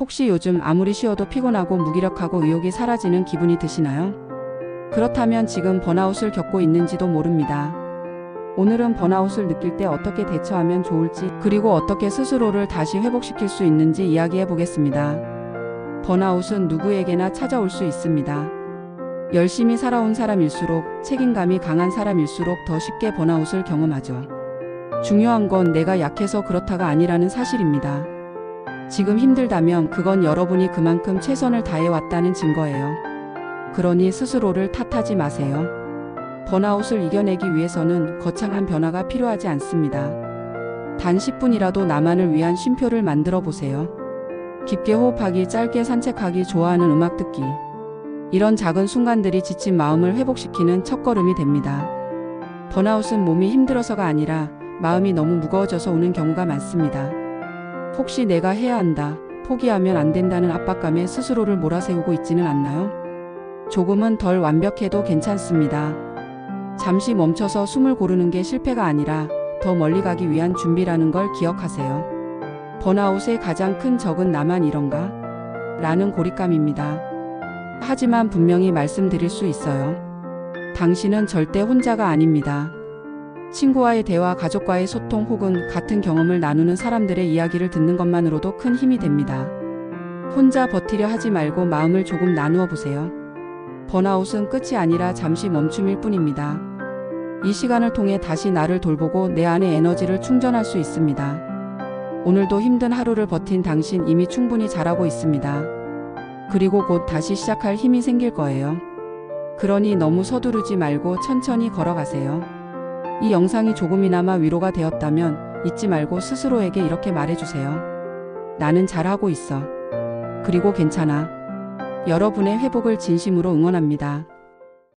혹시 요즘 아무리 쉬어도 피곤하고 무기력하고 의욕이 사라지는 기분이 드시나요? 그렇다면 지금 번아웃을 겪고 있는지도 모릅니다. 오늘은 번아웃을 느낄 때 어떻게 대처하면 좋을지, 그리고 어떻게 스스로를 다시 회복시킬 수 있는지 이야기해 보겠습니다. 번아웃은 누구에게나 찾아올 수 있습니다. 열심히 살아온 사람일수록 책임감이 강한 사람일수록 더 쉽게 번아웃을 경험하죠. 중요한 건 내가 약해서 그렇다가 아니라는 사실입니다. 지금 힘들다면 그건 여러분이 그만큼 최선을 다해왔다는 증거예요. 그러니 스스로를 탓하지 마세요. 번아웃을 이겨내기 위해서는 거창한 변화가 필요하지 않습니다. 단 10분이라도 나만을 위한 쉼표를 만들어 보세요. 깊게 호흡하기, 짧게 산책하기, 좋아하는 음악 듣기. 이런 작은 순간들이 지친 마음을 회복시키는 첫걸음이 됩니다. 번아웃은 몸이 힘들어서가 아니라 마음이 너무 무거워져서 오는 경우가 많습니다. 혹시 내가 해야 한다, 포기하면 안 된다는 압박감에 스스로를 몰아세우고 있지는 않나요? 조금은 덜 완벽해도 괜찮습니다. 잠시 멈춰서 숨을 고르는 게 실패가 아니라 더 멀리 가기 위한 준비라는 걸 기억하세요. 번아웃의 가장 큰 적은 나만 이런가? 라는 고립감입니다. 하지만 분명히 말씀드릴 수 있어요. 당신은 절대 혼자가 아닙니다. 친구와의 대화, 가족과의 소통 혹은 같은 경험을 나누는 사람들의 이야기를 듣는 것만으로도 큰 힘이 됩니다. 혼자 버티려 하지 말고 마음을 조금 나누어 보세요. 번아웃은 끝이 아니라 잠시 멈춤일 뿐입니다. 이 시간을 통해 다시 나를 돌보고 내 안의 에너지를 충전할 수 있습니다. 오늘도 힘든 하루를 버틴 당신 이미 충분히 잘하고 있습니다. 그리고 곧 다시 시작할 힘이 생길 거예요. 그러니 너무 서두르지 말고 천천히 걸어가세요. 이 영상이 조금이나마 위로가 되었다면 잊지 말고 스스로에게 이렇게 말해주세요. 나는 잘하고 있어. 그리고 괜찮아. 여러분의 회복을 진심으로 응원합니다.